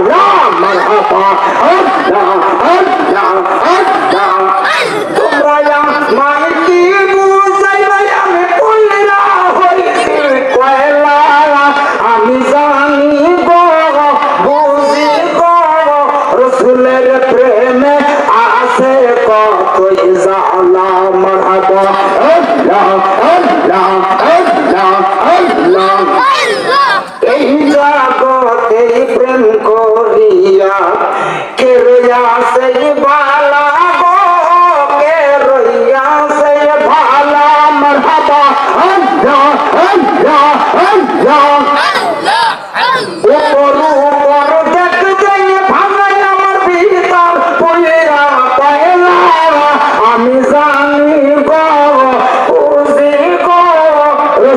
لا مرحبا هلا هلا هلا তোমরা আমার কি বুঝাইলাই আমি বলিরা হইছি কয়লা আমি জানি গো বুঝি গো রসুলের প্রেমে আছে কত জালা مرحبا هلا هلا هلا